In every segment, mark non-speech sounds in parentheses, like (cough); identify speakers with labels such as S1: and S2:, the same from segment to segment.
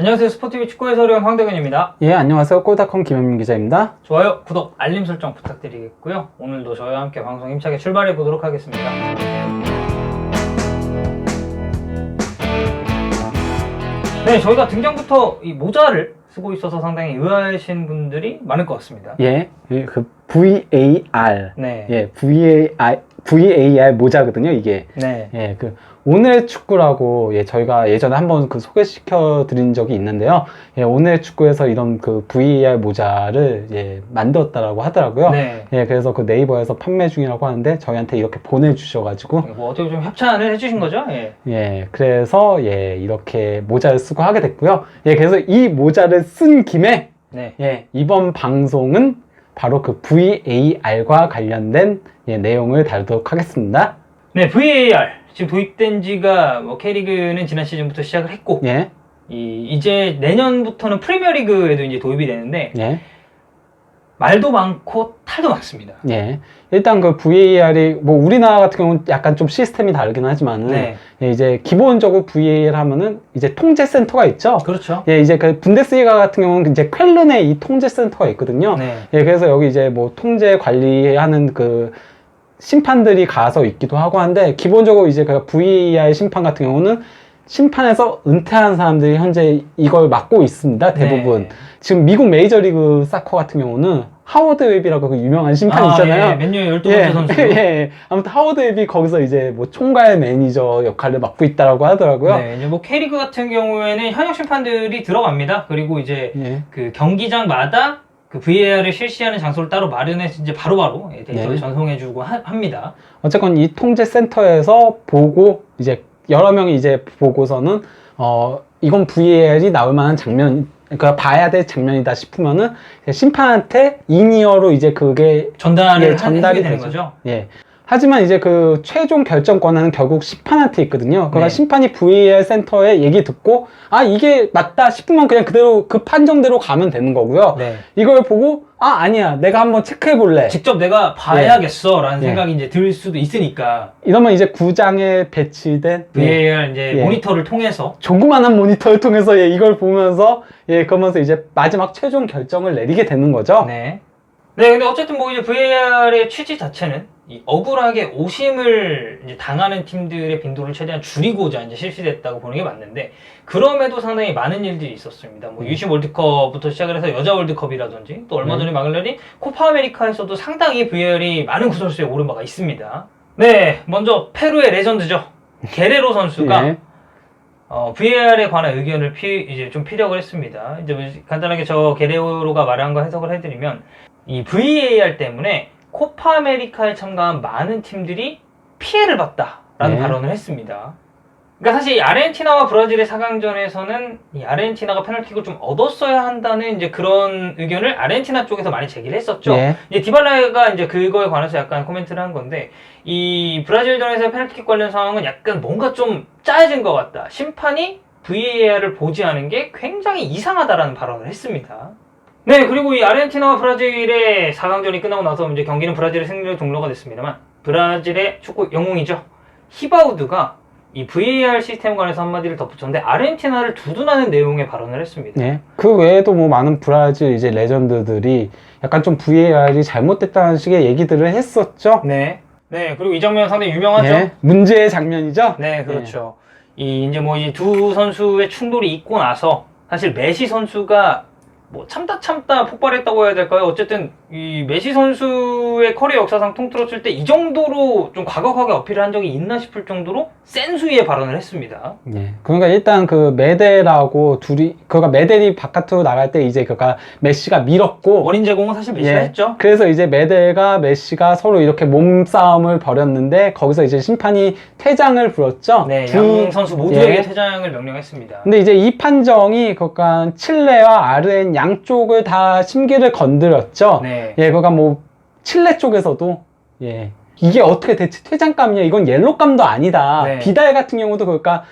S1: 안녕하세요. 스포티비 축구 해설위원 황대근입니다.
S2: 예, 안녕하세요. 골닷컴 김현민 기자입니다.
S1: 좋아요, 구독, 알림 설정 부탁드리겠고요. 오늘도 저희와 함께 방송 힘차게 출발해 보도록 하겠습니다. 네, 저희가 등장부터 이 모자를 쓰고 있어서 상당히 의아하신 분들이 많을 것 같습니다.
S2: 예, 예, 그 VAR.
S1: 네.
S2: 예, VAR, VAR 모자거든요, 이게.
S1: 네.
S2: 예, 그 오늘의 축구라고 예, 저희가 예전에 한번 그 소개시켜 드린 적이 있는데요. 예, 오늘의 축구에서 이런 그 VAR 모자를 예, 만들었다라고 하더라고요.
S1: 네.
S2: 예, 그래서 그 네이버에서 판매 중이라고 하는데 저희한테 이렇게 보내주셔가지고
S1: 뭐 어떻게 좀 협찬을 해주신 거죠? 예.
S2: 예, 그래서 예, 이렇게 모자를 쓰고 하게 됐고요. 예, 그래서 이 모자를 쓴 김에
S1: 네.
S2: 예, 이번 방송은 바로 그 VAR과 관련된 예, 내용을 다루도록 하겠습니다.
S1: 네, VAR. 지금 도입된 지가 뭐 K리그는 지난 시즌부터 시작을 했고,
S2: 예,
S1: 이, 이제 내년부터는 프리미어리그에도 이제 도입이 되는데,
S2: 예,
S1: 말도 많고 탈도 많습니다.
S2: 예. 일단 그 VAR이 뭐 우리나라 같은 경우는 약간 좀 시스템이 다르긴 하지만은
S1: 네.
S2: 예, 이제 기본적으로 VAR 하면은 이제 통제 센터가 있죠.
S1: 그렇죠.
S2: 예, 이제 그 분데스리가 같은 경우는 이제 쾰른에 이 통제 센터가 있거든요.
S1: 네.
S2: 예, 그래서 여기 이제 뭐 통제 관리하는 그 심판들이 가서 있기도 하고 한데 기본적으로 이제 그 VAR 심판 같은 경우는 심판에서 은퇴한 사람들이 현재 이걸 맡고 있습니다. 대부분.
S1: 네.
S2: 지금 미국 메이저리그 사커 같은 경우는 하워드 웹이라고 그 유명한 심판
S1: 아,
S2: 있잖아요.
S1: 예, 맨유의 12번째 선수. (laughs)
S2: 예, 예. 아무튼 하워드 웹이 거기서 이제 뭐 총괄 매니저 역할을 맡고 있다라고 하더라고요.
S1: 네, 이제 뭐 K리그 같은 경우에는 현역 심판들이 들어갑니다. 그리고 이제
S2: 예.
S1: 그 경기장마다 그 VAR을 실시하는 장소를 따로 마련해서 이제 바로바로 예, 데이터를
S2: 네.
S1: 전송해주고 하- 합니다.
S2: 어쨌건 이 통제 센터에서 보고 이제 여러 명이 이제 보고서는 어 이건 VAR이 나올 만한 장면 그러니까 봐야 될 장면이다 싶으면은 심판한테 인이어로 이제 그게
S1: 전달을
S2: 예,
S1: 하-
S2: 전달이
S1: 하게 되는
S2: 되죠.
S1: 거죠.
S2: 예. 하지만 이제 그 최종 결정 권한은 결국 심판한테 있거든요. 그러니까
S1: 네.
S2: 심판이 VAR 센터의 얘기 듣고 아 이게 맞다 싶으면 그냥 그대로 그 판정대로 가면 되는 거고요.
S1: 네.
S2: 이걸 보고 아 아니야 내가 한번 체크해 볼래.
S1: 직접 내가 봐야겠어라는
S2: 예.
S1: 생각이 이제 들 수도 있으니까
S2: 이러면 이제 구장에 배치된 예.
S1: VAR 이제
S2: 예.
S1: 모니터를 통해서
S2: 조그만한 모니터를 통해서 예, 이걸 보면서 예, 그러면서 이제 마지막 최종 결정을 내리게 되는 거죠.
S1: 네. 네, 근데 어쨌든 뭐 이제 VAR의 취지 자체는 이 억울하게 오심을 이제 당하는 팀들의 빈도를 최대한 줄이고자 이제 실시됐다고 보는 게 맞는데 그럼에도 상당히 많은 일들이 있었습니다. 뭐
S2: 네.
S1: 유시 월드컵부터 시작을 해서 여자 월드컵이라든지 또 얼마
S2: 네.
S1: 전에 막을 내린 코파 아메리카에서도 상당히 VAR이 많은 구설수에 오른 바가 있습니다. 네, 먼저 페루의 레전드죠. 게레로 (laughs) 선수가
S2: 예.
S1: 어, VAR에 관한 의견을 피, 이제 좀 피력을 했습니다. 이제 뭐 간단하게 저 게레오로가 말한 거 해석을 해드리면 이 VAR 때문에 코파 아메리카에 참가한 많은 팀들이 피해를 봤다라는
S2: 네.
S1: 발언을 했습니다. 그러니까 사실 이 아르헨티나와 브라질의 4강전에서는 이 아르헨티나가 페널티를 좀 얻었어야 한다는 이제 그런 의견을 아르헨티나 쪽에서 많이 제기를 했었죠.
S2: 예.
S1: 이제 디발라가 이제 그거에 관해서 약간 코멘트를 한 건데 이 브라질전에서 페널티킥 관련 상황은 약간 뭔가 좀 짜여진 것 같다. 심판이 VAR을 보지 않은 게 굉장히 이상하다라는 발언을 했습니다. 네, 그리고 이 아르헨티나와 브라질의 4강전이 끝나고 나서 이제 경기는 브라질의 승리로 종료가 됐습니다만 브라질의 축구 영웅이죠. 히바우드가 이 VAR 시스템 관해서 한마디를 덧붙였는데 아르헨티나를 두둔하는 내용의 발언을 했습니다.
S2: 예. 그 외에도 뭐 많은 브라질 이제 레전드들이 약간 좀 VAR이 잘못됐다는 식의 얘기들을 했었죠.
S1: 네. 네, 그리고 이 장면 상당히 유명하죠.
S2: 예. 문제의 장면이죠.
S1: 네, 그렇죠. 이 이제 뭐 이 두 선수의 충돌이 있고 나서 사실 메시 선수가 뭐 참다 참다 폭발했다고 해야 될까요? 어쨌든 이 메시 선수의 커리어 역사상 통틀었을 때 이 정도로 좀 과격하게 어필을 한 적이 있나 싶을 정도로 센 수위의 발언을 했습니다.
S2: 예. 그러니까 일단 그 메데라고 둘이 그가 메델이 바깥으로 나갈 때 이제 그가 메시가 밀었고
S1: 원인 제공은 사실 메시가
S2: 예.
S1: 했죠.
S2: 그래서 이제 메델과 메시가 서로 이렇게 몸싸움을 벌였는데 거기서 이제 심판이 퇴장을 불었죠.
S1: 네,
S2: 두-
S1: 양 선수 모두에게
S2: 예.
S1: 퇴장을 명령했습니다.
S2: 근데 이제 이 판정이 그러니까 칠레와 아르헨 양쪽을 다 심기를 건드렸죠.
S1: 네.
S2: 예, 그러니까 뭐 칠레 쪽에서도 예. 이게 어떻게 대체 퇴장감이냐? 이건 옐로감도 아니다.
S1: 네.
S2: 비달 같은 경우도 그러니까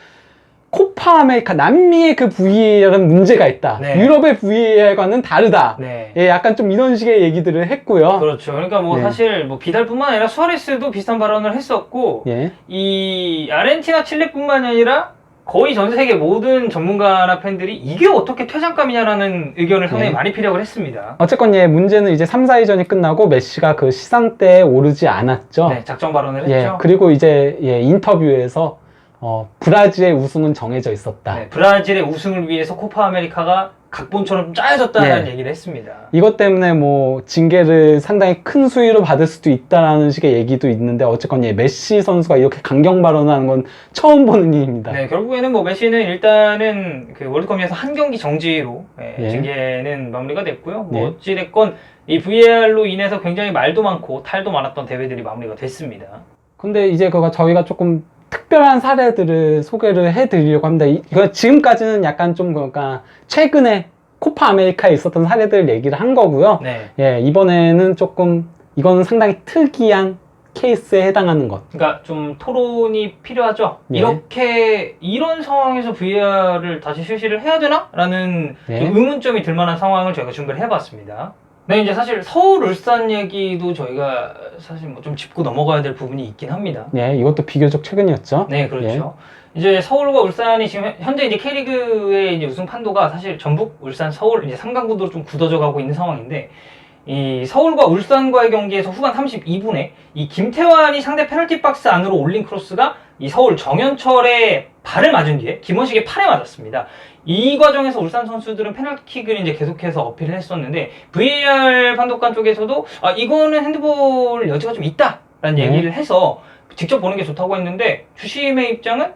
S2: 코파 아메리카 남미의 그 VAR은 문제가 있다.
S1: 네.
S2: 유럽의 VAR과는 다르다.
S1: 네.
S2: 예, 약간 좀 이런 식의 얘기들을 했고요.
S1: 그렇죠. 그러니까 뭐
S2: 네.
S1: 사실 뭐 비달뿐만 아니라 수아레스도 비슷한 발언을 했었고
S2: 예.
S1: 이 아르헨티나 칠레뿐만이 아니라 거의 전 세계 모든 전문가나 팬들이 이게 어떻게 퇴장감이냐라는 의견을 상당히
S2: 네.
S1: 많이 피력을 했습니다.
S2: 어쨌건 예, 문제는 이제 3, 4위전이 끝나고 메시가 그 시상대에 오르지 않았죠.
S1: 네, 작정 발언을
S2: 예,
S1: 했죠.
S2: 그리고 이제 예, 인터뷰에서 어, 브라질의 우승은 정해져 있었다.
S1: 네, 브라질의 우승을 위해서 코파 아메리카가 각본처럼 좀 짜여졌다는
S2: 네.
S1: 얘기를 했습니다.
S2: 이것 때문에 뭐 징계를 상당히 큰 수위로 받을 수도 있다라는 식의 얘기도 있는데 어쨌건 예, 메시 선수가 이렇게 강경 발언하는 건 처음 보는 일입니다.
S1: 네, 결국에는 뭐 메시는 일단은 그 월드컵에서 한 경기 정지로 예,
S2: 예.
S1: 징계는 마무리가 됐고요. 뭐
S2: 네.
S1: 어찌됐건 이 VAR로 인해서 굉장히 말도 많고 탈도 많았던 대회들이 마무리가 됐습니다.
S2: 근데 이제 그거 저희가 조금 특별한 사례들을 소개를 해드리려고 합니다. 이- 이거 지금까지는 약간 좀 그러니까 최근에 코파 아메리카에 있었던 사례들 얘기를 한 거고요.
S1: 네.
S2: 예, 이번에는 조금 이거는 상당히 특이한 케이스에 해당하는 것.
S1: 그러니까 좀 토론이 필요하죠.
S2: 예.
S1: 이렇게 이런 상황에서 VAR을 다시 실시를 해야 되나?라는
S2: 예.
S1: 좀 의문점이 들 만한 상황을 저희가 준비를 해봤습니다. 네, 이제 사실 서울 울산 얘기도 저희가 사실 뭐 좀 짚고 넘어가야 될 부분이 있긴 합니다.
S2: 예, 이것도 비교적 최근이었죠.
S1: 네, 그렇죠. 이제 서울과 울산이 지금 현- 현재 이제 K리그의 이제 우승 판도가 사실 전북, 울산, 서울 이제 3강 구도로 좀 굳어져 가고 있는 상황인데 이 서울과 울산과의 경기에서 후반 32분에 이 김태환이 상대 페널티 박스 안으로 올린 크로스가 이 서울 정현철의 발을 맞은 뒤에 김원식의 팔에 맞았습니다. 이 과정에서 울산 선수들은 페널티킥을 이제 계속해서 어필을 했었는데 VAR 판독관 쪽에서도 아 이거는 핸드볼 여지가 좀 있다라는
S2: 네.
S1: 얘기를 해서 직접 보는 게 좋다고 했는데 주심의 입장은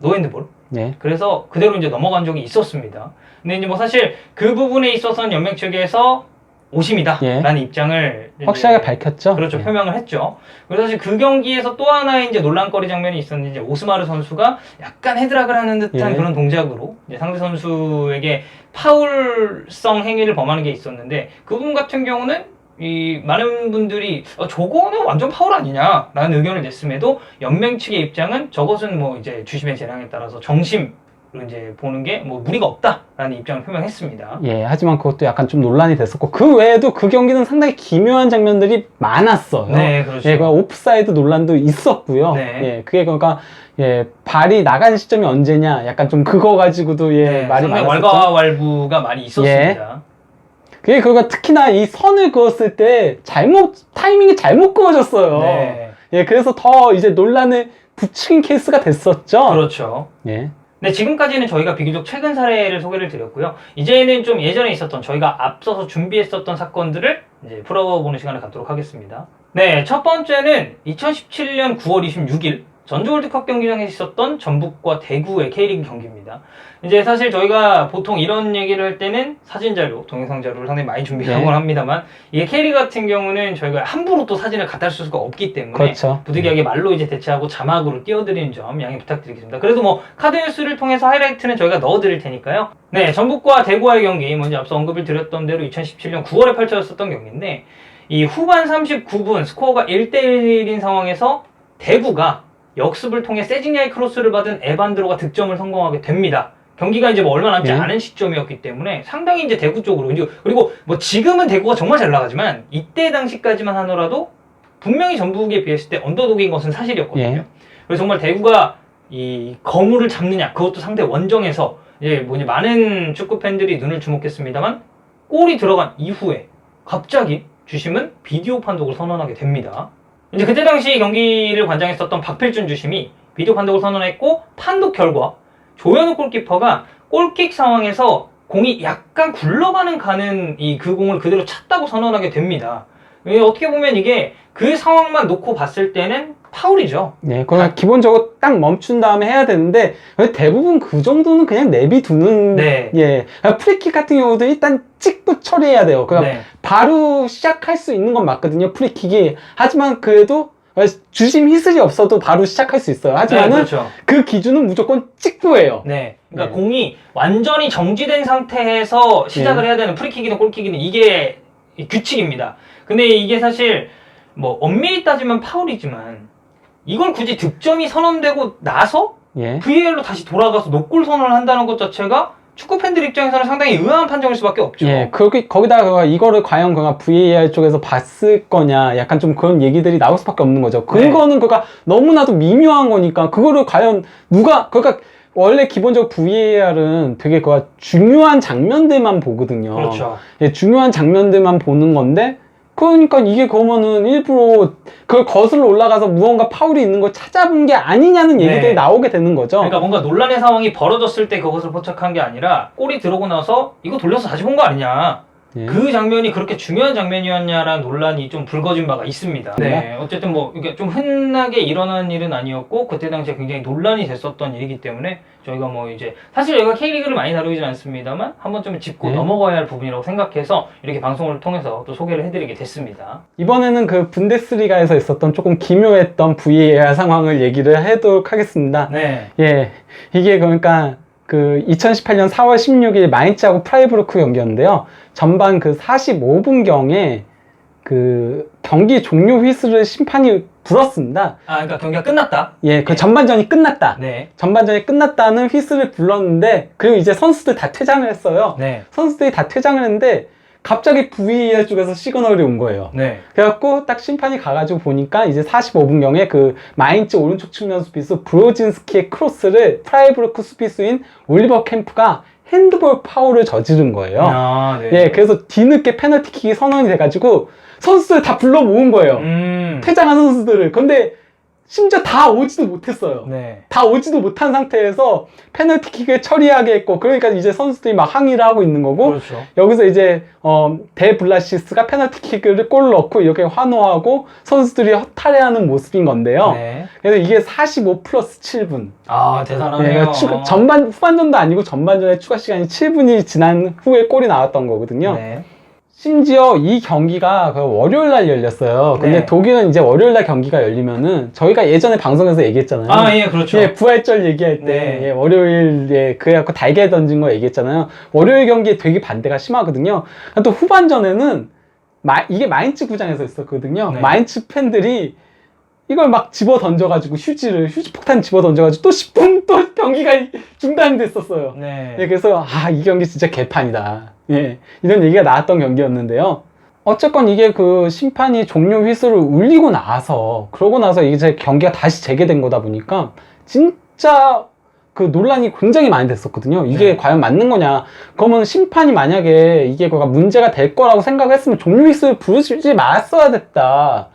S1: 노 핸드볼.
S2: 예.
S1: 그래서 그대로 이제 넘어간 적이 있었습니다. 근데 이제 뭐 사실 그 부분에 있어서는 연맹 측에서 오심이다라는 입장을
S2: 예. 확실하게 밝혔죠.
S1: 그렇죠
S2: 예.
S1: 표명을 했죠. 그래서 사실 그 경기에서 또 하나의 이제 논란거리 장면이 있었는데 오스마르 선수가 약간 헤드락을 하는 듯한
S2: 예.
S1: 그런 동작으로 상대 선수에게 파울성 행위를 범하는 게 있었는데 그 부분 같은 경우는 이 많은 분들이 어, 저거는 완전 파울 아니냐라는 의견을 냈음에도 연맹 측의 입장은 저것은 뭐 이제 주심의 재량에 따라서 정심으로 이제 보는 게 뭐 무리가 없다라는 입장을 표명했습니다.
S2: 예, 하지만 그것도 약간 좀 논란이 됐었고 그 외에도 그 경기는 상당히 기묘한 장면들이 많았어요.
S1: 네, 그렇죠.
S2: 예, 그 오프사이드 논란도 있었고요.
S1: 네.
S2: 예, 그게 그러니까 예, 발이 나간 시점이 언제냐, 약간 좀 그거 가지고도 예,
S1: 네,
S2: 말이 많았었죠.
S1: 왈가왈부가 많이 있었습니다.
S2: 그게 그거 특히나 이 선을 그었을 때 잘못 타이밍이 잘못 그어졌어요.
S1: 네.
S2: 예, 그래서 더 이제 논란을 부추긴 케이스가 됐었죠.
S1: 그렇죠.
S2: 예.
S1: 네, 지금까지는 저희가 비교적 최근 사례를 소개를 드렸고요. 이제는 좀 예전에 있었던 저희가 앞서서 준비했었던 사건들을 이제 풀어보는 시간을 갖도록 하겠습니다. 네, 첫 번째는 2017년 9월 26일 전주 월드컵 경기장에 있었던 전북과 대구의 K리그 경기입니다. 이제 사실 저희가 보통 이런 얘기를 할 때는 사진 자료, 동영상 자료를 상당히 많이 준비하곤
S2: 네.
S1: 합니다만 이게 K리그 같은 경우는 저희가 함부로 또 사진을 갖다 쓸 수가 없기 때문에
S2: 그렇죠.
S1: 부득이하게 말로 이제 대체하고 자막으로 띄워드리는 점 양해 부탁드리겠습니다. 그래도 뭐 카드 뉴스를 통해서 하이라이트는 저희가 넣어드릴 테니까요. 네, 전북과 대구와의 경기 먼저 앞서 언급을 드렸던 대로 2017년 9월에 펼쳐졌었던 경기인데 이 후반 39분 스코어가 1대1인 상황에서 대구가 역습을 통해 세징야의 크로스를 받은 에반드로가 득점을 성공하게 됩니다. 경기가 이제 뭐 얼마 남지
S2: 네.
S1: 않은 시점이었기 때문에 상당히 이제 대구 쪽으로 이제 그리고 뭐 지금은 대구가 정말 잘 나가지만 이때 당시까지만 하더라도 분명히 전북에 비했을 때 언더독인 것은 사실이었거든요.
S2: 예.
S1: 그래서 정말 대구가 이 거물을 잡느냐 그것도 상대 원정에서 이제 뭐니 많은 축구 팬들이 눈을 주목했습니다만 골이 들어간 이후에 갑자기 주심은 비디오 판독을 선언하게 됩니다. 이제 그때 당시 경기를 관장했었던 박필준 주심이 비디오 판독을 선언했고 판독 결과 조현우 골키퍼가 골킥 상황에서 공이 약간 굴러가는 가는 이 그 공을 그대로 찼다고 선언하게 됩니다. 예, 어떻게 보면 이게 그 상황만 놓고 봤을 때는 파울이죠.
S2: 예, 그건 기본적으로 딱 멈춘 다음에 해야 되는데 대부분 그 정도는 그냥 내비두는
S1: 네.
S2: 예 프리킥 같은 경우도 일단 찍고 처리해야 돼요. 그러니까
S1: 네.
S2: 바로 시작할 수 있는 건 맞거든요. 프리킥이 하지만 그래도 주심 희슬이 없어도 바로 시작할 수 있어요. 하지만은
S1: 네, 그렇죠.
S2: 그 기준은 무조건 찍고예요.
S1: 네. 그러니까
S2: 네.
S1: 공이 완전히 정지된 상태에서 시작을
S2: 네.
S1: 해야 되는 프리킥이든 골킥이든 이게 이 규칙입니다. 근데 이게 사실 뭐 엄밀히 따지면 파울이지만 이걸 굳이 득점이 선언되고 나서
S2: 예.
S1: VAR로 다시 돌아가서 노골 선언을 한다는 것 자체가 축구 팬들 입장에서는 상당히 의아한 판정일 수밖에 없죠.
S2: 예, 거기, 거기다가 이거를 과연 그가 VAR 쪽에서 봤을 거냐, 약간 좀 그런 얘기들이 나올 수밖에 없는 거죠.
S1: 네.
S2: 그거는 그가 너무나도 미묘한 거니까, 그거를 과연 누가, 그러니까 원래 기본적으로 VAR은 되게 그 중요한 장면들만 보거든요.
S1: 그렇죠.
S2: 예, 중요한 장면들만 보는 건데 그러니까 이게 그러면은 일부러 그걸 거슬러 올라가서 무언가 파울이 있는 걸 찾아본 게 아니냐는 얘기들이
S1: 네.
S2: 나오게 되는 거죠.
S1: 그러니까 뭔가 논란의 상황이 벌어졌을 때 그것을 포착한 게 아니라 골이 들어오고 나서 이거 돌려서 다시 본 거 아니냐.
S2: 예.
S1: 그 장면이 그렇게 중요한 장면이었냐라는 논란이 좀 불거진 바가 있습니다.
S2: 네.
S1: 네. 어쨌든 뭐 이게 좀 흔하게 일어나는 일은 아니었고 그때 당시에 굉장히 논란이 됐었던 일이기 때문에 저희가 뭐 이제 사실 저희가 K리그를 많이 다루진 않습니다만 한번 좀 짚고
S2: 네.
S1: 넘어가야 할 부분이라고 생각해서 이렇게 방송을 통해서 또 소개를 해드리게 됐습니다.
S2: 이번에는 그 분데스리가에서 있었던 조금 기묘했던 VAR 상황을 얘기를 해도록 하겠습니다.
S1: 네.
S2: 예, 이게 그러니까 그 2018년 4월 16일 마인츠하고 프라이브루크 경기였는데요. 전반 그 45분경에 그 경기 종료 휘슬을 심판이 불었습니다.
S1: 아 그러니까 경기가 끝났다.
S2: 예, 그
S1: 네.
S2: 전반전이 끝났다.
S1: 네.
S2: 전반전이 끝났다는 휘슬을 불렀는데 그리고 이제 선수들 다 퇴장을 했어요.
S1: 네.
S2: 선수들이 다 퇴장을 했는데 갑자기 VAR 쪽에서 시그널이 온 거예요.
S1: 네.
S2: 그래갖고 딱 심판이 가가지고 보니까 이제 45분경에 그 마인츠 오른쪽 측면 수비수 브로진스키의 크로스를 프라이브루크 수비수인 올리버 캠프가 핸드볼 파울을 저지른 거예요.
S1: 아, 네.
S2: 예, 그래서 뒤늦게 페널티킥이 선언이 돼가지고 선수들 다 불러 모은 거예요.
S1: 음.
S2: 퇴장한 선수들을. 근데 심지어 다 오지도 못했어요.
S1: 네.
S2: 다 오지도 못한 상태에서 페널티킥을 처리하게 했고, 그러니까 이제 선수들이 막 항의를 하고 있는 거고,
S1: 그렇죠.
S2: 여기서 이제 어, 데블라시스가 페널티킥을 골 넣고 이렇게 환호하고 선수들이 허탈해하는 모습인 건데요.
S1: 네.
S2: 그래서 이게 45 플러스 7분.
S1: 아 대단하네요.
S2: 네, 추가- 전반 후반전도 아니고 전반전에 추가 시간이 7분이 지난 후에 골이 나왔던 거거든요.
S1: 네.
S2: 심지어 이 경기가 그 월요일 날 열렸어요. 근데
S1: 네.
S2: 독일은 이제 월요일 날 경기가 열리면은 저희가 예전에 방송에서 얘기했잖아요.
S1: 아 예 그렇죠.
S2: 예, 부활절 얘기할 때
S1: 네.
S2: 예, 월요일에 그래갖고 달걀 던진 거 얘기했잖아요. 월요일 경기에 되게 반대가 심하거든요. 또 후반전에는 마- 이게 마인츠 구장에서 있었거든요.
S1: 네.
S2: 마인츠 팬들이 이걸 막 집어 던져가지고 휴지를 휴지 폭탄 집어 던져가지고 또 10분 또 경기가 중단됐었어요.
S1: 네.
S2: 예, 그래서 아 이 경기 진짜 개판이다. 예, 이런 얘기가 나왔던 경기였는데요. 어쨌건 이게 그 심판이 종료 휘슬을 울리고 나서 그러고 나서 이제 경기가 다시 재개된 거다 보니까 진짜 그 논란이 굉장히 많이 됐었거든요. 이게
S1: 네.
S2: 과연 맞는 거냐? 그러면 심판이 만약에 이게 뭐가 문제가 될 거라고 생각했으면 종료 휘슬 부르지 말았어야 됐다.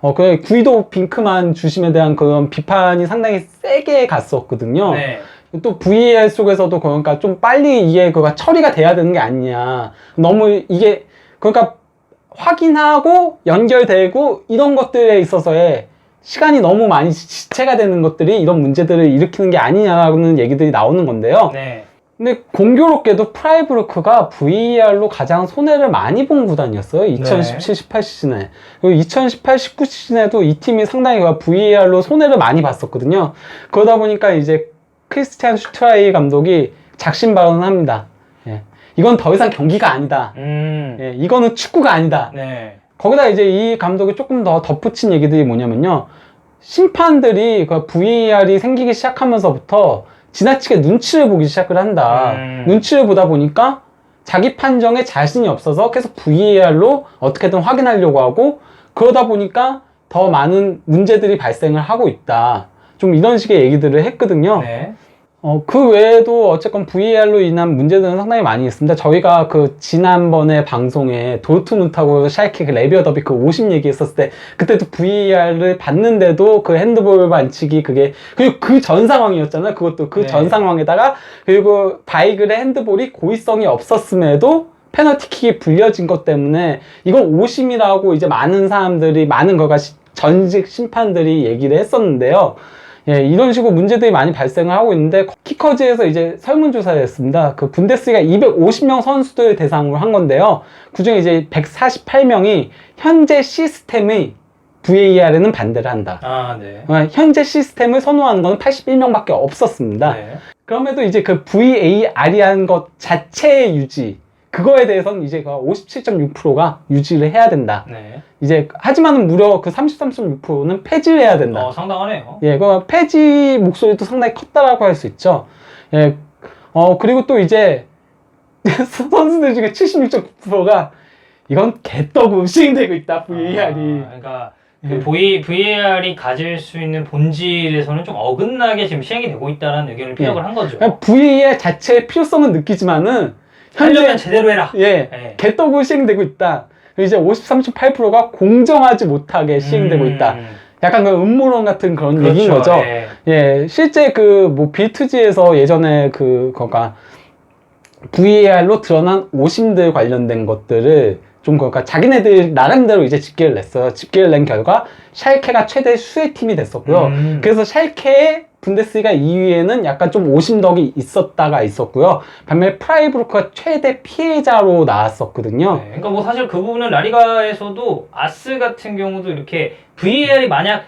S2: 어, 그 구이도 빙크만 주심에 대한 그런 비판이 상당히 세게 갔었거든요.
S1: 네.
S2: 또 VAR 속에서도 그러니까 좀 빨리 이게 그가 처리가 돼야 되는 게 아니냐. 너무 이게 그러니까 확인하고 연결되고 이런 것들에 있어서의 시간이 너무 많이 지- 지체가 되는 것들이 이런 문제들을 일으키는 게 아니냐라는 얘기들이 나오는 건데요.
S1: 네.
S2: 근데 공교롭게도 프라이브루크가 VAR로 가장 손해를 많이 본 구단이었어요. 2017-18 시즌에. 그리고 2018-19 시즌에도 이 팀이 상당히 VAR로 손해를 많이 봤었거든요. 그러다 보니까 이제 크리스티안 슈트라이 감독이 작심 발언을 합니다. 예. 이건 더 이상 경기가 아니다.
S1: 음.
S2: 예, 이거는 축구가 아니다.
S1: 네.
S2: 거기다 이제 이 감독이 조금 더 덧붙인 얘기들이 뭐냐면요. 심판들이 그 VAR이 생기기 시작하면서부터 지나치게 눈치를 보기 시작을 한다.
S1: 음.
S2: 눈치를 보다 보니까 자기 판정에 자신이 없어서 계속 VAR로 어떻게든 확인하려고 하고 그러다 보니까 더 많은 문제들이 발생을 하고 있다. 좀 이런 식의 얘기들을 했거든요.
S1: 네.
S2: 어, 그 외에도 어쨌건 VAR로 인한 문제들은 상당히 많이 있습니다. 저희가 그 지난번에 방송에 도르트문트하고 샬케 그 레비어 더비 그 50 얘기했었을 때 그때도 VAR을 봤는데도 그 핸드볼 반칙이 그게 그리고 그 전 상황이었잖아요. 그것도 그
S1: 네.
S2: 전 상황에다가 그리고 바이글의 핸드볼이 고의성이 없었음에도 페널티킥이 불려진 것 때문에 이건 오심이라고 이제 많은 사람들이 많은 거가 시- 전직 심판들이 얘기를 했었는데요. 예, 이런 식으로 문제들이 많이 발생을 하고 있는데 키커즈에서 이제 설문조사를 했습니다. 그 분데스리가 250명 선수들 대상으로 한 건데요. 그중에 이제 148명이 현재 시스템의 VAR에는 반대를 한다.
S1: 아 네.
S2: 어, 현재 시스템을 선호하는 건 81명밖에 없었습니다.
S1: 네.
S2: 그럼에도 이제 그 VAR이라는 것 자체의 유지, 그거에 대해서는 이제 그 57.6%가 유지를 해야 된다.
S1: 네.
S2: 이제 하지만은 무려 그 33.6%는 폐지를 해야 된다.
S1: 어 상당하네요.
S2: 예, 그 폐지 목소리도 상당히 컸다라고 할 수 있죠. 예, 어 그리고 또 이제 (laughs) 선수들 중에 76.9%가 이건 개떡으로 (laughs) 시행되고 있다 VAR이.
S1: 아, 그러니까 그
S2: 예.
S1: VA, VAR이 가질 수 있는 본질에서는 좀 어긋나게 지금 시행이 되고 있다는 의견을 피력을 한 거죠.
S2: 그냥 VAR 자체의 필요성은 느끼지만은
S1: 하려면
S2: 현재
S1: 제대로 해라.
S2: 예
S1: 예.
S2: 개떡으로 시행되고 있다. 이제 53.8%가 공정하지 못하게 시행되고
S1: 음,
S2: 있다. 약간 그 음모론 같은 그런
S1: 그렇죠.
S2: 얘기인 거죠.
S1: 예.
S2: 예, 실제 그뭐 빌트지에서 예전에 그 거가 VAR로 드러난 오심들 관련된 것들을 좀 그러니까 자기네들 나름대로 이제 집계를 냈어요. 집계를 낸 결과 샬케가 최대 수혜 팀이 됐었고요.
S1: 음.
S2: 그래서 샬케의 분데스리가 2위에는 약간 좀 오심덕이 있었다가 있었고요. 반면에 프라이브루크가 최대 피해자로 나왔었거든요.
S1: 네, 그러니까 뭐 사실 그 부분은 라리가에서도 아스 같은 경우도 이렇게 VAR이 만약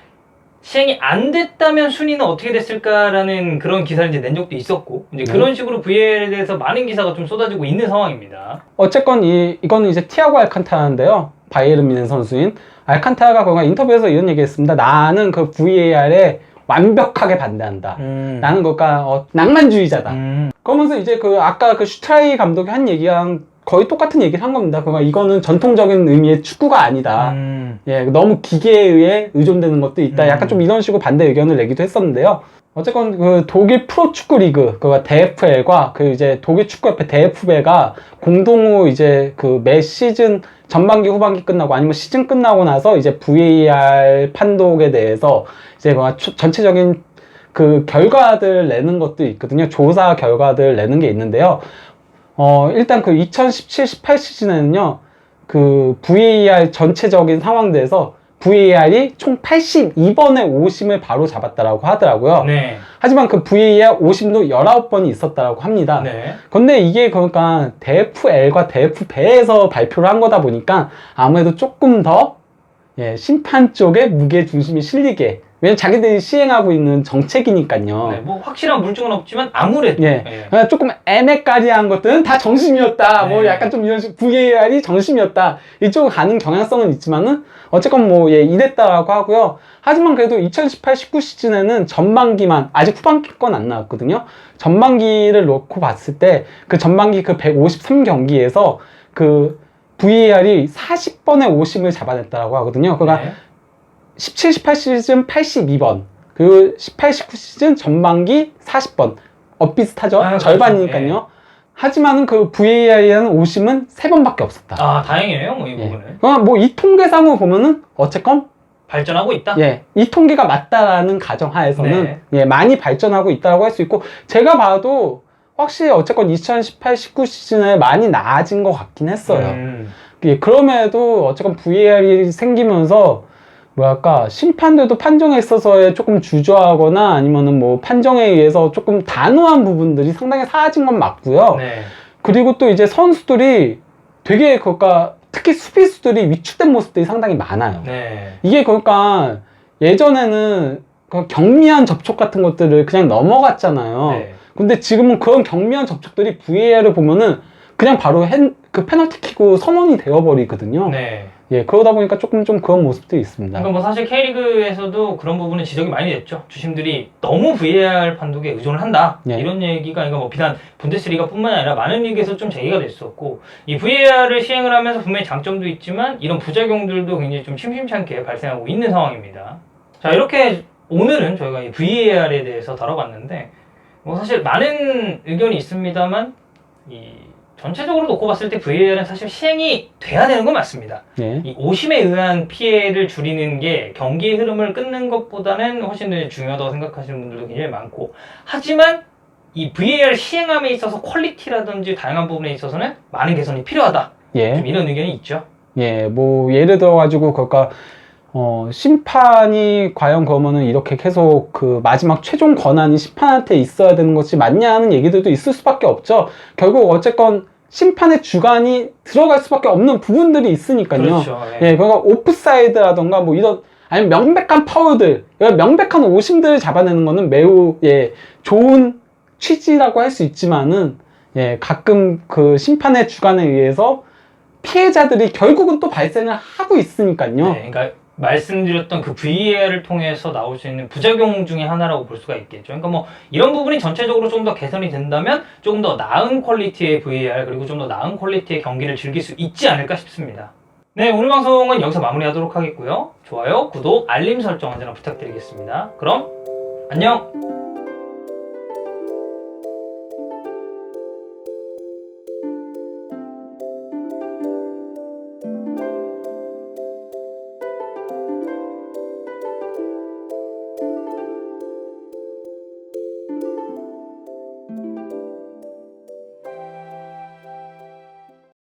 S1: 시행이 안 됐다면 순위는 어떻게 됐을까라는 그런 기사를 이제 낸 적도 있었고 이제
S2: 네.
S1: 그런 식으로 VAR에 대해서 많은 기사가 좀 쏟아지고 있는 상황입니다.
S2: 어쨌건 이 이거는 이제 티아고 알칸타라인데요. 바이에른 미넨 선수인 알칸타라가 그가 인터뷰에서 이런 얘기했습니다. 나는 그 VAR에 완벽하게 반대한다. 나는 그니까 어, 낭만주의자다.
S1: 음.
S2: 그러면서 이제 그 아까 그 슈트라이 감독이 한 얘기랑 거의 똑같은 얘기를 한 겁니다. 그러니까 이거는 전통적인 의미의 축구가 아니다.
S1: 음.
S2: 예, 너무 기계에 의해 의존되는 것도 있다.
S1: 음.
S2: 약간 좀 이런 식으로 반대 의견을 내기도 했었는데요. 어쨌건 그 독일 프로 축구 리그, 그 DFL과 그 이제 독일 축구협회 DFB가 공동으로 이제 그 매 시즌 전반기 후반기 끝나고 아니면 시즌 끝나고 나서 이제 VAR 판독에 대해서 이제 그 추- 전체적인 그 결과들 내는 것도 있거든요. 조사 결과들 내는 게 있는데요. 어, 일단 그 2017-18 시즌에는요. 그 VAR 전체적인 상황들에서 VAR이 총 82번의 오심을 바로 잡았다라고 하더라고요.
S1: 네.
S2: 하지만 그 VAR 오심도 19번이 있었다라고 합니다.
S1: 네.
S2: 근데 이게 그러니까 DFL과 DF배에서 발표를 한 거다 보니까 아무래도 조금 더 예, 심판 쪽에 무게 중심이 실리게 왜냐면 자기들이 시행하고 있는 정책이니까요.
S1: 네, 뭐 확실한 물증은 없지만 아무래도
S2: 예.
S1: 예.
S2: 그러니까 조금 애매까지한 것들은 다 정심이었다. 뭐
S1: 네.
S2: 약간 좀 이런 식 VAR이 정심이었다. 이쪽으로 가는 경향성은 있지만은 어쨌건 뭐 예, 이랬다라고 하고요. 하지만 그래도 2018-19 시즌에는 전반기만 아직 후반기 건 안 나왔거든요. 전반기를 놓고 봤을 때 그 전반기 그 153경기에서 그 VAR이 40번의 오심을 잡아냈다라고 하거든요. 그러니까
S1: 네.
S2: 17, 18 시즌 82번, 그리고 18, 19 시즌 전반기 40번. 엇비슷하죠?
S1: 아, 그렇죠.
S2: 절반이니까요. 하지만은 그 VAR이라는 오심은 3번밖에 없었다.
S1: 아 다행이네요, 뭐이
S2: 예.
S1: 부분은
S2: 그러니까 뭐이 통계상으로 보면은 어쨌건
S1: 발전하고 있다.
S2: 예, 이 통계가 맞다라는 가정하에서는
S1: 네.
S2: 예, 많이 발전하고 있다고 할 수 있고 제가 봐도 확실히 어쨌건 2018, 19 시즌에 많이 나아진 것 같긴 했어요.
S1: 음.
S2: 예, 그럼에도 어쨌건 VAR이 생기면서 뭐랄까 심판들도 판정에 있어서 조금 주저하거나 아니면은 뭐 판정에 의해서 조금 단호한 부분들이 상당히 사라진 건 맞고요.
S1: 네.
S2: 그리고 또 이제 선수들이 되게 그러니까 특히 수비수들이 위축된 모습들이 상당히 많아요.
S1: 네.
S2: 이게 그러니까 예전에는 그 경미한 접촉 같은 것들을 그냥 넘어갔잖아요.
S1: 네.
S2: 근데 지금은 그런 경미한 접촉들이 VAR을 보면은 그냥 바로 핸, 그 페널티킥으로 선언이 되어버리거든요.
S1: 네.
S2: 예, 그러다 보니까 조금 좀 그런 모습들이 있습니다.
S1: 그러니까 뭐 사실 K리그에서도 그런 부분은 지적이 많이 됐죠. 주심들이 너무 VAR 판독에 의존을 한다.
S2: 예.
S1: 이런 얘기가 그러니까 뭐 비단 분데스리가뿐만 아니라 많은 리그에서 좀 제기가 됐었고 이 VAR을 시행을 하면서 분명히 장점도 있지만 이런 부작용들도 굉장히 좀 심심찮게 발생하고 있는 상황입니다. 자 이렇게 오늘은 저희가 이 VAR에 대해서 다뤄봤는데 뭐 사실 많은 의견이 있습니다만 이 전체적으로 놓고 봤을 때 VAR은 사실 시행이 돼야 되는 건 맞습니다.
S2: 예.
S1: 이 오심에 의한 피해를 줄이는 게 경기의 흐름을 끊는 것보다는 훨씬 더 중요하다고 생각하시는 분들도 굉장히 많고 하지만 이 VAR 시행함에 있어서 퀄리티라든지 다양한 부분에 있어서는 많은 개선이 필요하다 좀
S2: 예.
S1: 이런 의견이 있죠
S2: 예. 뭐, 예를 들어 가지고, 그니까, 어, 심판이 과연 그러면은 이렇게 계속 그 마지막 최종 권한이 심판한테 있어야 되는 것이 맞냐 하는 얘기들도 있을 수밖에 없죠. 결국 어쨌건 심판의 주관이 들어갈 수밖에 없는 부분들이 있으니까요.
S1: 그렇죠 예.
S2: 예, 그러니까 오프사이드라던가 뭐 이런 아니면 명백한 파울들, 명백한 오심들을 잡아내는 거는 매우 예 좋은 취지라고 할 수 있지만은 예 가끔 그 심판의 주관에 의해서 피해자들이 결국은 또 발생을 하고 있으니까요.
S1: 네, 그러니까 말씀드렸던 그 VAR을 통해서 나올 수 있는 부작용 중에 하나라고 볼 수가 있겠죠. 그러니까 뭐 이런 부분이 전체적으로 좀 더 개선이 된다면 조금 더 나은 퀄리티의 VAR 그리고 좀 더 나은 퀄리티의 경기를 즐길 수 있지 않을까 싶습니다. 네, 오늘 방송은 여기서 마무리하도록 하겠고요. 좋아요, 구독, 알림 설정 언제나 부탁드리겠습니다. 그럼 안녕!